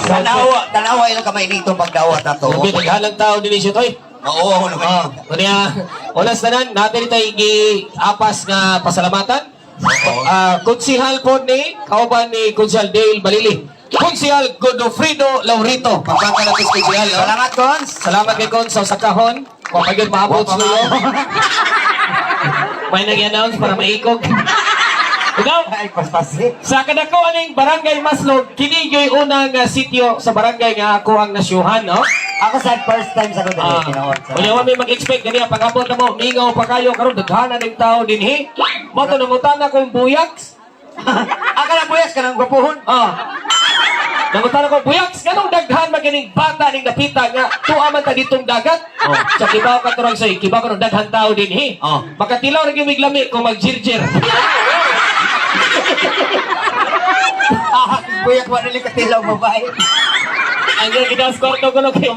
Tanawa, tanawa ilang kamay dito pagdawa ta to. Sabi, naghalang tao din siya to eh. Oo, Ah, naman. kunya, ulas tanan, natin ito gi-apas nga pasalamatan. Oo. Ah, konsihal po ni, kauban ni Konsihal Dale Balili. Konsihal Godofredo Laurito. Pagkaka na konsihal. oh. Salamat, Cons. Salamat kay Kon sa sakahon. Kung pagyan maabot sa. May nag-announce para maikog. Ikaw, Ay, paspasi. sa kadako aning Barangay Maslog, kini gyoy unang uh, sityo sa barangay nga ako ang nasyuhan, no? Ako sa first time sa ko Ah, dali tinood. Kung may mag-expect gani ang pag-abot na mo, mingaw pa kayo karon daghana ning tao dinhi. Mo to nangutana kong buyaks. Aka na buyas ka ng gwapuhon. Ah. Nangutana ko buyaks kanong daghan magining bata ning napita nga tuwa man ta ditong dagat. Oh, sa kibaw ka turang say, kibaw ka daghan tao dinhi. Oh. Makatilaw ra gyud mig lami kung magjirjir. Buyak wa nili katilaw babae. Ang ginas ko to kuno kay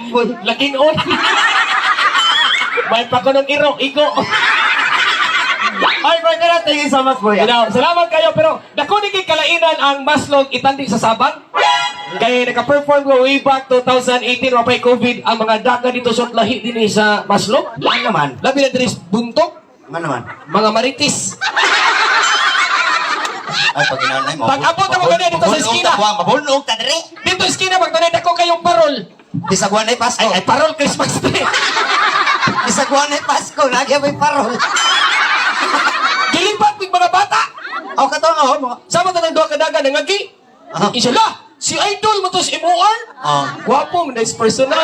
laking on. May pa kuno iro, igo. Ay, kaya thank you so much, boy. You know, salamat kayo pero dako ni kay kalainan ang maslog itandi sa Sabang. Kaya naka-perform ko way back 2018 wapay COVID ang mga daga dito sa lahi din sa maslog. Ano naman? Labi na diri buntok, Ano naman? mga maritis. Ay, pag inanay mo. Pag abot ako ganyan dito sa eskina. Mabulnog ta diri. Dito sa esquina pag tanay dako kayong parol. Bisagwan ay Pasko. Ay, ay parol Christmas Day. Bisagwan ay Pasko. Lagi may parol. Gilipat ng mga bata. Ako ka to nga, oh, mga. Sama ta ng duha ka daga nangagi. Ah. Isa la, si Idol mo to si MOR. Ah. Gwapong, nice personal.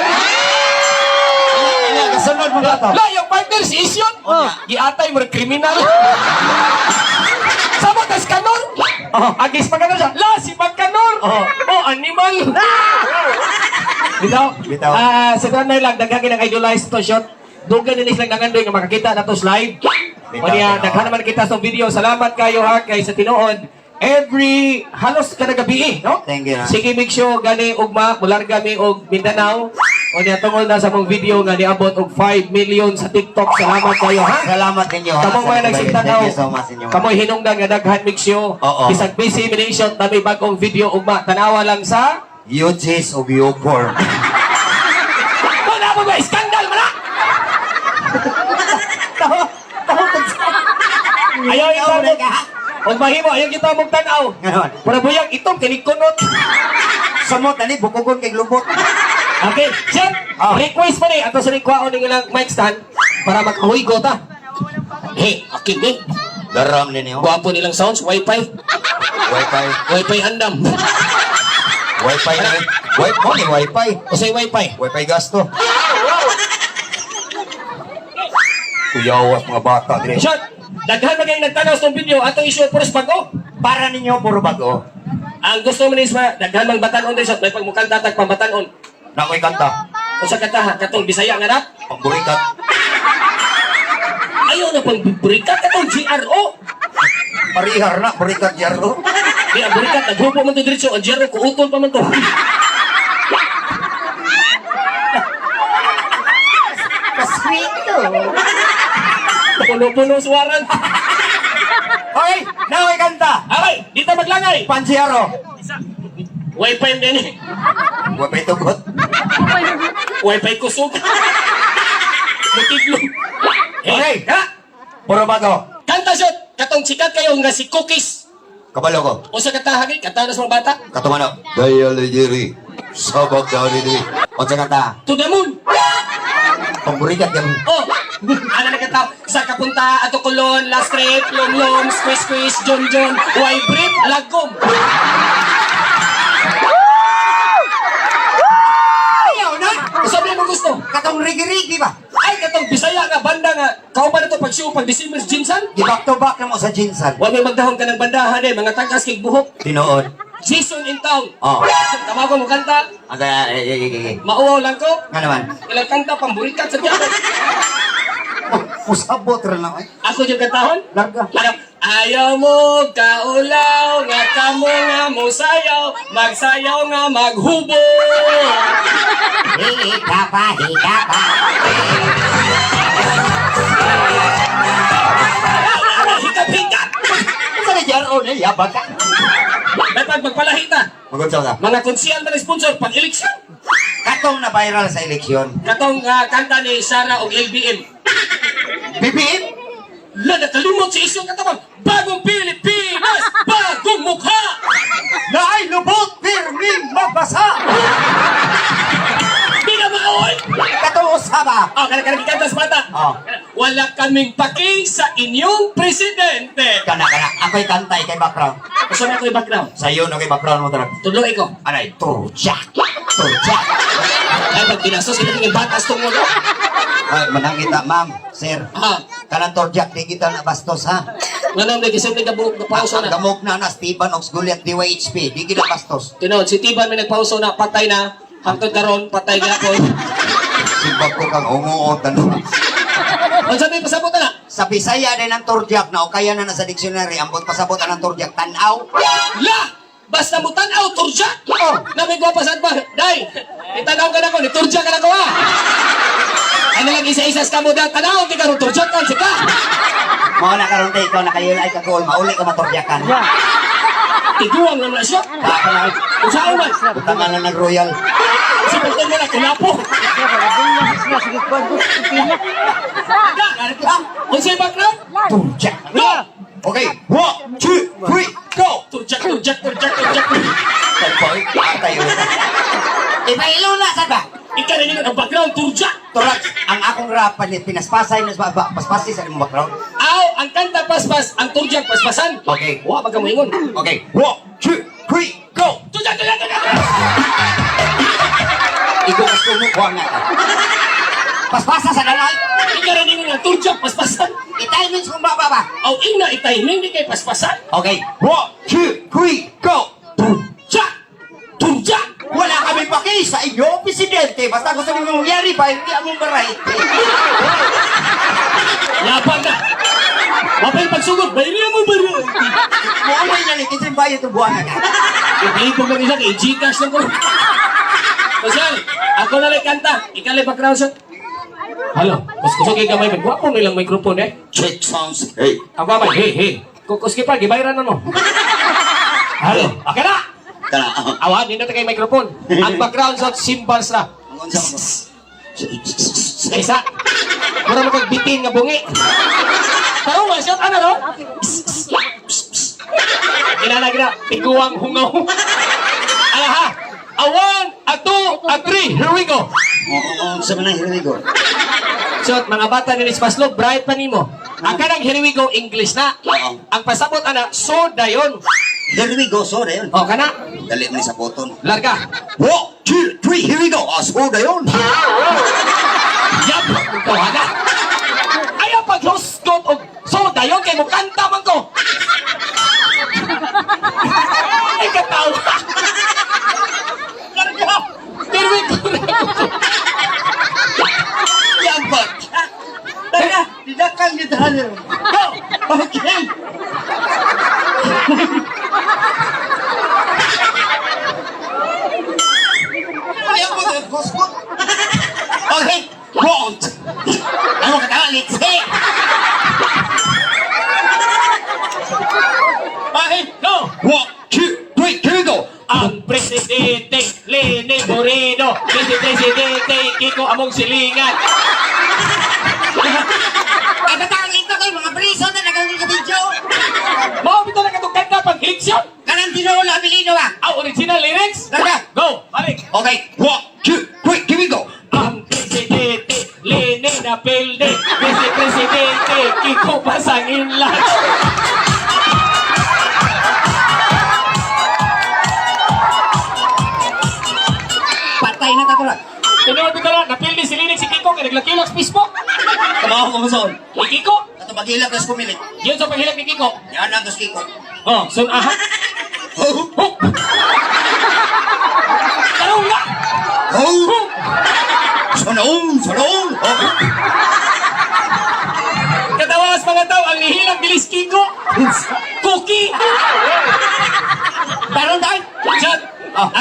Ano, kasunod mo ba to? La, yung partner si Isyon. Oh. Giatay mo kriminal. Sama tas kanor. Oh. Agis pa kanor siya. La, si Magkanor. Oh. Oh, animal. Bitaw. Bitaw. Ah, sa tanay lang, daghang ng idolized to shot. Dugan din lang nangandoy nga makakita na to slide. O niya, daghan naman kita sa video. Salamat kayo ha kay sa tinuod. Every halos kada gabi, eh, no? Thank you. Sige, make sure gani ugma, mularga mi og Mindanao. O niya tungod na sa mong video nga niabot og 5 million sa TikTok. Salamat kayo ha. Salamat ninyo. sa mga inyo. Kamoy hinungdan nga daghan. Oo. Bisag busy mination na may bagong video ugma. Tanawa lang sa UGs o U4. Wala mo ba skandal man? Ayaw ito mo. Og mahimo ayaw kita mong tanaw. Ngayon, Para buyang itong kinikunot. samot na ni, bukugon kay lubot. Okay, Chef, Ah. request pa ni ato sa nikwaon ng ilang mic stand para makahuigo ta. Hey, aking eh. Daram ninyo. Gwapo nilang sounds, wifi. Wi-Fi. Wifi andam. Wi-Fi na. Wi-Fi mo ni Wi-Fi. O say wifi. Wi-Fi gasto. Kuyawas mga bata dire. Shot, daghan na kayong nagtanaw sa video atong issue for bago. Para ninyo puro bago. Ang gusto mo ni Isma, daghan mang batanon din shot, may pagmukanta tag pambatanon. Na ko'y kanta. O sa kata ha, katong Bisaya nga rap. Pamburikat. Ayaw na pang burikat katong GRO. Parihar na. Burikat yaro. Di ang burikat, nagrupo man to diretso, ang GRO, kuutol pa man to. Paswito. Puno-puno suwaran. Okay, na ko'y kanta. Aray, dito maglangay. Pansiaro. Wifi din eh. Wi-Fi tugot. Wifi kusog. Mutidlo. Okay. ha? Puro bago. Kanta shot, katong sikat kayo nga si Cookies. Kabalo ko. O sa katahagi, kanta na sa mga bata. Katumano. Daya legeri. Sabak dari di. O sa kanta. To the moon. Pamburikat yan. Oh, ano na kanta? Sa kapunta, ato kulon, last trip, lom lom, squish squish, john john, why brief, lagom. Gusto. Katong rigi-rigi ba? Ay, katong Bisaya nga banda nga, kauban na to pag show, pag December Jinsan. Di back to back na mo sa jinsan. Huwag may magdahon ka ng bandahan eh, mga tangkas kay buhok. Tinood. Season in town. Oh. Tamago mo kanta, kaya, eh, eh, eh, eh. mauwaw lang ko. Nga naman. Ilang kanta, pamburikat sa tiyan. Oh, musabot rin lang eh. Ako yung kantahon. Larga. Ano? Ayaw mo kaulaw, nga kamo nga mo sayaw, magsayaw nga maghubo. Hika pa, hika pa. Hikap-hikap. Sa ni Jaro na, yabag ka. Dato Dapat magpalahi ta. Magunsa ka. Mga konsyal na sponsor pag eleksyon. Katong na viral sa eleksyon. Katong ah, kanta ni Sara og LBM. BBM? La nakalimot si isyong katabang. Bagong Pilipinas, bagong mukha. Na ay lubot, pirming magbasa! Di na maaway. Katong usaba! Oh, kana kana kanta sa bata. Oh. Wala kaming paki sa inyong presidente. Kana, kana. Ako'y kantay kay background. Gusto na ko yung background. Sa'yo na kay background mo talaga. Tuloy ko. Anay, turjak! Turjak! Ay, pag binastos, hindi yung batas tong mo. Ay, manangita, ma'am, sir. Ah, Kanang turjak, di kita na bastos, ha? Nga nang nagising na gabuok na pauso Ang na. gamok na na, Steven Ox Goliath, DYHP, di kita bastos. Tinod, si Tiban may nagpauso na, patay na. Hangtod karon patay na ako. Sibag ko kang umuot, ano? Ang sabi, pasabot na na. Sa Bisaya din ang turjak na o kaya na nasa dictionary, ambot pasabot ang turjak, tanaw. La! Basta mo tanaw, turja! Oh. Nami ko pa saan ba? Day! Itanaw ka na ko, ni turja ka na ko ha! Ano lang isa-isas ka mo dahil tanaw, di ka rin turja ka, sika! Mga nakaroon tayo, ikaw nakayulay ka goal, mauli ka maturjakan. Tiguang naman na siya. Baka na, Kung saan man, butangan na nag-royal. si Pagtan mo na, kulapo. Kung sa'yo background? Turjak. Go! Okay, one, two, three, go! Turja, turja, turja, turja. Tapoy, atay ulit. Ipailo na, saan ba? Ikaw na yun ang background, turja. Turaj, ang akong rap, panit, pinaspasay na sa paspasay sa imong background. Ang kanta paspas, ang turja paspasan. Okay. Wa, baka mo ingon. Okay, one, two, three, go! Turja, turja, turja. Ikaw mas kumukuha na ka. Paspasa sa dalay. Ikaw na yun ang turja paspasan. Itimings kung bababa. Aw, ina, itahiming di kay paspasan. Okay, one, two, three, go! Turja! Turja! Wala kami paki sa inyo, presidente. Basta gusto nyo mangyari pa, hindi among baray. Laban na! Wapay pagsugod, bayriya mo ba rin? Muamay na ni kisin bayo ito buwan na. Ipilipog lang isang, i-gcash lang ko. Pasal, ako na lang kanta. Ikaw lang background shot. Halo, kuskusog kayo gamay. Gwapo nilang microphone eh. Check sounds. Hey. Ang gamay, hey, hey. Kukuski pa, gibayran na mo. Halo, okay na! Tara. Awan, hindi na tayo microphone. Ang background shot, cymbals na. Ang unsa mo. Isa. Mura mo bitin nga bungi. Taro nga shot, ano no? Ginana, gina, tiguang hungaw. Ano ha? A one, a two, a three. Here we go. Oo, sa mga hirigo. So, mga bata ni Miss Paslog, bright pa nimo. Ang kanang here we go, English na. Ang pasabot ana, so dayon. Hirigo, so na yun. O, kana, Dali mo ni sa poton. larga. One, two, three, here we go. Ah, so na yun. Yap! Tawada! Ayaw pag-husgot o so dayon kay mo kanta man ko. Ay katawa. Larga! Here we go. Yabag. Tara, didakang gitahan Go! Okay. Ayaw mo na, kuskot. Okay, won't. Ano ka tawa, let's hit. Okay, go! One, two, three, here we go. Ang presidente Lene Moreno, Vice Presidente Kiko Among Silingan. Ay, batang ito kayo, mga priso na nagaling sa video. Mao bitaw na katong kanta pag eleksyon. Kanang tinuro Abilino ba? Ang original lyrics. Larga. Go! Balik! Okay, one, two, three, here we go. Ang presidente Lene na Pelde, Vice Presidente Kiko Pasanginlan. Patay naglakilak sa Facebook. Kamaho ko mason. Ni Kiko, Ato bagilap nas kumilit. yun sa paghilak ni Kiko. Yan ang kiko. Oh, sun aha. Oh, Huk! Tarong nga! oh. Sanoon, sanoon. Oh.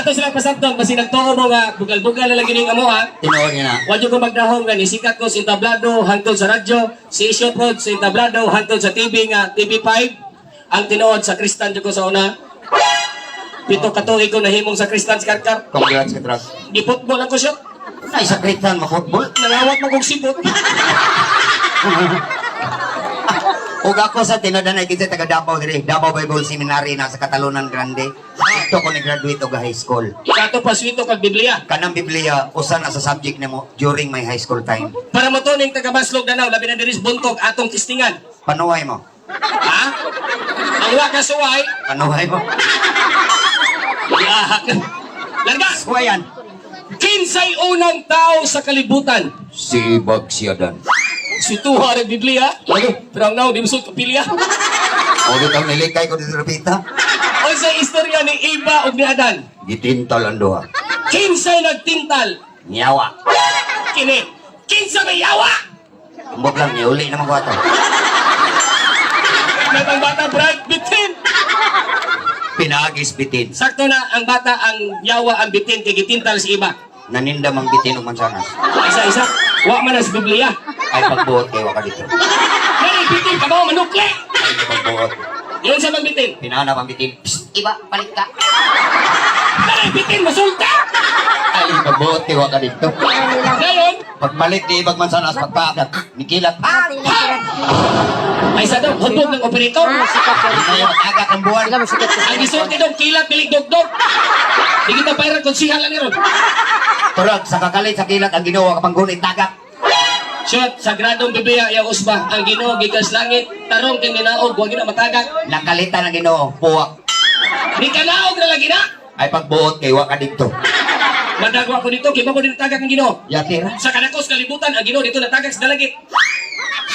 Ato sila pasabtong, kasi nagtuo mo nga, bugal-bugal na lagi ning amo ha. Tinuod niya na. Wadyo ko magdahong nga nisikat ko sa entablado hangtod sa radyo, si Isyo Prod sa entablado hangtod sa TV nga TV5, ang tinuod sa Kristan jud ko sa una. Pito katuig ko nahimong sa Kristan Karkar. Congrats ka, Trag. Gipotbol ako siya. Ay, sa kritan, ma-football. Nangawat mo kong sipot. Ug ako sa tinodan ay kinsa taga Davao diri, Davao Bible Seminary na sa Catalonan Grande. Ito ko ni graduate og high school. Kato pa swito kag Biblia. Kanang Biblia usa na sa subject nimo during my high school time. Para mo to ning taga Baslog Danaw, labi na diri buntog atong tistingan. Panuhay mo. Ha? Ang wa ka suway, Panuhay mo. yahak. Larga! Suwayan. Kinsay unang tao sa kalibutan? Si Ibag Siadan. Si Tuha ng Biblia. Lalo, pero ang now, di mo suot kapilya. O ditang nilikay ko dito repita. O sa istorya ni Iba ug ni Adan. Gitintal ang duha. Kinsay nagtintal? Nyawa. Kini. Kinsa may yawa? Ambot lang niya, uli naman ko ato. Natang bata bright bitin. Pinagis bitin. Sakto na ang bata ang yawa ang bitin kay gitintal si Iba. Naninda mang bitin og mansanas. Isa-isa. Wa man as Biblia. Ay pagbuot kay waka dito. Nani bitin ka ba manukle? Ay pagbuot. Yun sa magbitin. Pinana pang bitin. Psst, iba, balik ka. Nani bitin masulta. Ay pagbuot kay waka dito. Ngayon, Pagbalik di ibag mansanas pagpaagat. Nikilat. Ah! ay sa daw ng operator. Ay mag-agat ang buwan. Ang isulti daw kilat bilig dogdog. Di kita bayran konsihala ni ron. Turag sa kakalit sa kilat ang ginawa kapang gunit tagat. Shot, sagradong Biblia ya usba ang Ginoo gikas langit tarong kay minaog wa gina matagak. Nakalitan ang ginoo. Puwak. Di ka naog na lagi na. Ay pagbuot kay waka dito. Madagwa ko dito mo ko din tagak ang Ginoo. Yatira. Sa kanakos kalibutan ang Ginoo dito natagak sa dalagit.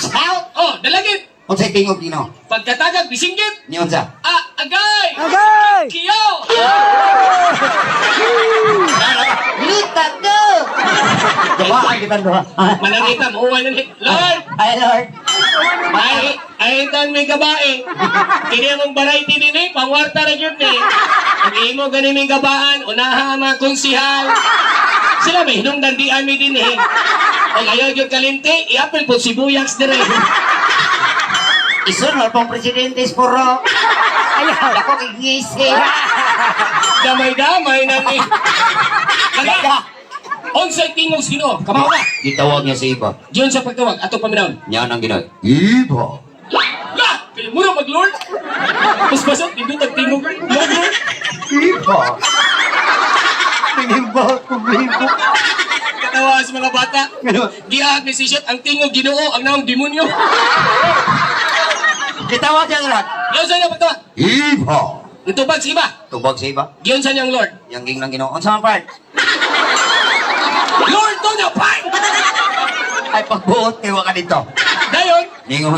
Out! Oh, dalagit. Unsay tingog ginoo? Pagkatagak bisinggit. Ni unsa? Ah, agay. Agay! Kiyo. Litat ko! Dumaan kita duha. Manangita mo uwan ni Lord. Ay Lord. Ay, ay tan may gabae. Kini among variety din eh, pangwarta ra gyud ni. Ang imo gani may gabaan, unaha ang mga konsihal. Sila may hinungdan di ami din eh. O ayaw gyud kalinti, i-apple po sibuyas dire. Isunod pong presidente Sporo. Ayaw. Ako kigisi. Damay-damay na ni. Kaya, onsay tingog sa Ginoo. Kamaw ka. Gitawag niya si Iba. Diyon sa pagtawag, ato paminaw. Niya ang ginoo. Iba. La! Kaya mura mag-Lord. Mas pasok, dito tag-tingog. Lord, Lord. Iba. Tingimba. Katawa sa mga bata. Giahag ni si Shot, ang tingog ginoo, ang naong demonyo. Gitawag siya lahat. Giyon sa niya pagtawa. Iba. Itubag si iba. Tubag si Iba. Giyon sa niyang Lord. Yang ging ng ginoo. Unsa man part? Lord to niya, fine! Ay pagbuot kay waka dito. Dayon, Ningo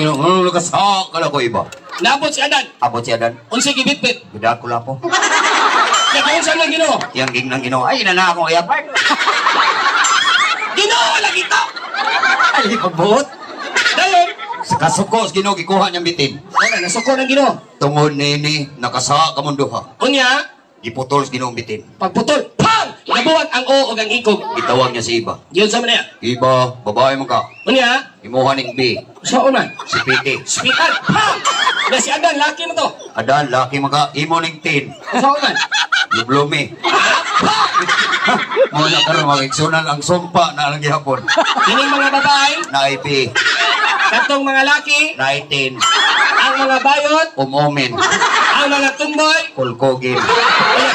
ka sa kala ko Iba. nabot si Adan. Abot siya dan. Unsay gibitbit. Gida ko lapo. Kaya kung saan lang ginoo. Yang ging ng ginoo. Ay na ako kaya part. Ginoo lagi to! Ay pagbuot. Dayon, Sa kasukos ginoo gikuha niyang bitin. wala, nasuko ng ginoo. Tungod nini nakasa ka mong duha. Unya, Giputol sa ginoong bitin. pagputol, Nabuhat ang o o ang ikog. Gitawag niya si Iba. Giyon sa manaya. Iba, babae mo ka. Unya, Imuha ning B. sa una, Si Piti. spital, pang! Na si Adan, laki mo to. Adan, laki mo ka. Imo ning tin. Sa una, Lublumi. Mo na karon magigsunan ang sumpa na ang gihapon. Kining mga babae, Na IP. katong mga laki, Na itin. ang mga bayot, Umumin. ang mga tumboy, Kulkogin. kaya